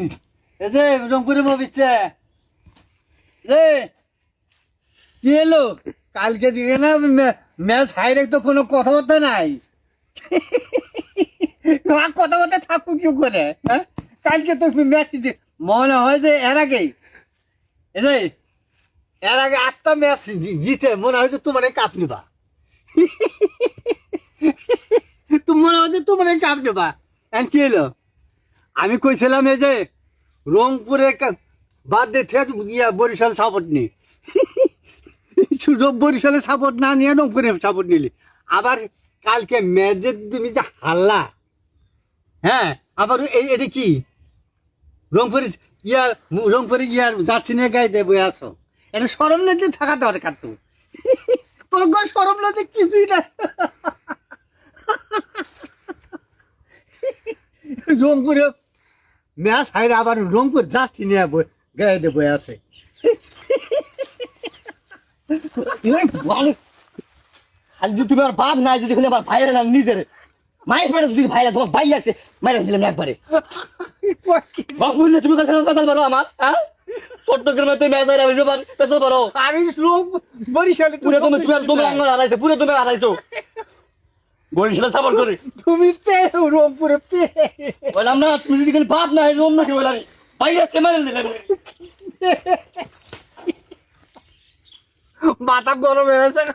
এই এলো কালকে দিকে না ম্যাচ তো কোনো কথাবার্তা নাই। কথাবার্তা কি করে হ্যাঁ? কালকে তো ম্যাচ মনে হয় যে এর আগেই। এই এর আগে আটটা ম্যাচ জিতে, মনে হয় যে তোমার কাপ নিবা। মনে হয় যে তোমার কাপ নিবা। কি এলো আমি কইছিলাম এই যে রংপুরে বাদ দিয়ে ইয়া বরিশাল সাপোর্ট নি। সুযোগ বরিশালে সাপোর্ট না নিয়ে রংপুরে সাপোর্ট নিলি। আবার কালকে ম্যাচে তুমি যে হাল্লা হ্যাঁ আবার এই এটা কি? রংপুরে ইয়ার রংপুরে ইয়ার জার্সি নিয়ে গায়ে দেবো আছো। এটা সরম লেগে থাকা দরকার তো। তোর ঘর সরম লেগে কিছুই না। রংপুরে ম্যাচ হাইরে আবার রংপুর জার্সি নিয়ে গায়ে দেবো আছে। আর যদি তুমি আমার বাপ নাই যদি আমার ভাইয়ের নাম নিজের। মায়ের পেটে যদি ভাই তোমার ভাই আছে মায়ের দিলাম একবারে। তুমি কথা কথা বলো আমার হ্যাঁ? চট্টগ্রামে তুমি মেয়ে পারো আমি বরিশালে পুরো তুমি তুমি তোমার আঙ্গল হারাইছো পুরো তুমি হারাইছো। বরিশালে করে। তুমি রংপুরে বললাম না তুমি যদি বাপ রোম নাকি বললাম। মাথা গরম হয়েছে গেছে।